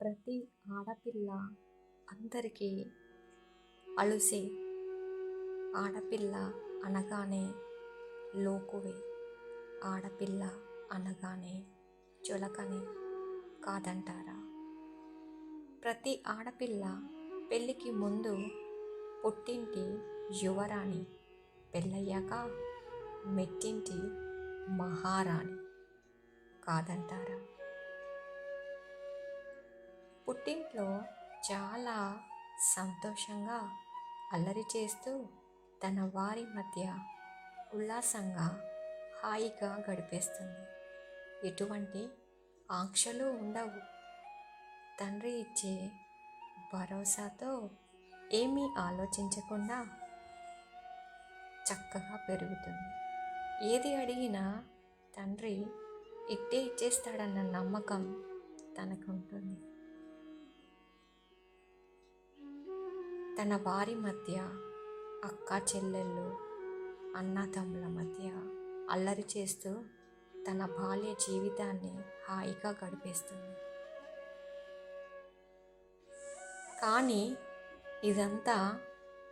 ప్రతి ఆడపిల్ల అందరికీ అలుసే. ఆడపిల్ల అనగానే లోకువే. ఆడపిల్ల అనగానే చులకనే కాదంటారా? ప్రతి ఆడపిల్ల పెళ్ళికి ముందు పుట్టింటి యువరాణి పెళ్ళయ్యాక మెట్టింటి మహారాణి కాదంటారా? పుట్టింట్లో చాలా సంతోషంగా అల్లరి చేస్తూ తన వారి మధ్య ఉల్లాసంగా హాయిగా గడిపేస్తుంది. ఎటువంటి ఆంక్షలు ఉండవు. తండ్రి ఇచ్చే భరోసాతో ఏమీ ఆలోచించకుండా చక్కగా పెరుగుతుంది. ఏది అడిగినా తండ్రి ఇట్టే ఇచ్చేస్తాడన్న నమ్మకం తనకు ఉంటుంది తన వారి మధ్య అక్క చెల్లెళ్ళు అన్నదమ్ముల మధ్య అల్లరి చేస్తూ తన బాల్య జీవితాన్ని హాయిగా గడిపేస్తుంది. కానీ ఇదంతా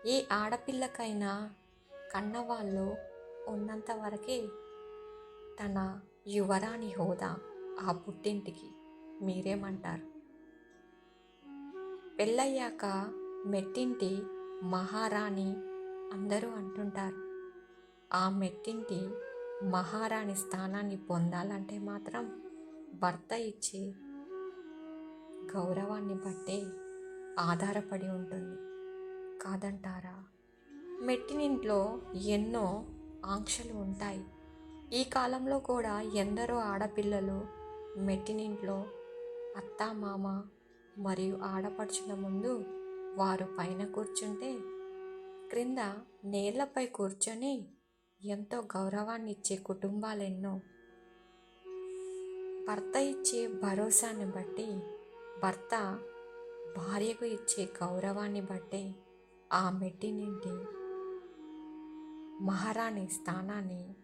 ఏ ఆడపిల్లకైనా కన్నవాళ్ళు ఉన్నంత వరకే తన యువరాణి హోదా ఆ పుట్టింటికి మీరేమంటారు? పెళ్ళయ్యాక మెట్టింటి మహారాణి అందరూ అంటుంటారు. ఆ మెట్టింటి మహారాణి స్థానాన్ని పొందాలంటే మాత్రం భర్త ఇచ్చే గౌరవాన్ని బట్టే ఆధారపడి ఉంటుంది. కాదంటారా? మెట్టినింట్లో ఎన్నో ఆంక్షలు ఉంటాయి. ఈ కాలంలో కూడా ఎందరో ఆడపిల్లలు మెట్టినింట్లో అత్త మామ మరియు ఆడపడుచుల ముందు వారు పైన కూర్చుంటే క్రింద నేలపై కూర్చొని ఎంతో గౌరవాన్ని ఇచ్చే కుటుంబాలెన్నో. భర్త ఇచ్చే భరోసాని బట్టి భర్త భార్యకు ఇచ్చే గౌరవాన్ని బట్టి ఆ మెట్టినింటి మహారాణి స్థానాన్ని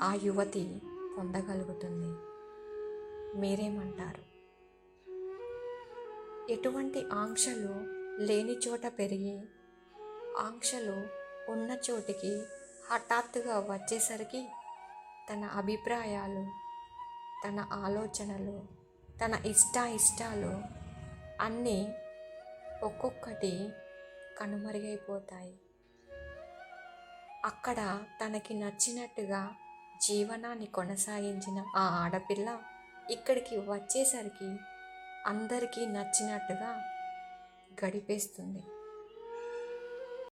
ఆ యువతి పొందగలుగుతుంది. మీరేమంటారు? ఎటువంటి ఆంక్షలు లేని చోట పెరిగి ఆంక్షలు ఉన్న చోటికి హఠాత్తుగా వచ్చేసరికి తన అభిప్రాయాలు తన ఆలోచనలు తన ఇష్టాయిష్టాలు ఇష్టాలు అన్నీ ఒక్కొక్కటి కనుమరుగైపోతాయి. అక్కడ తనకి నచ్చినట్టుగా జీవనాన్ని కొనసాగించిన ఆ ఆడపిల్ల ఇక్కడికి వచ్చేసరికి అందరికీ నచ్చినట్టుగా గడిపేస్తుంది.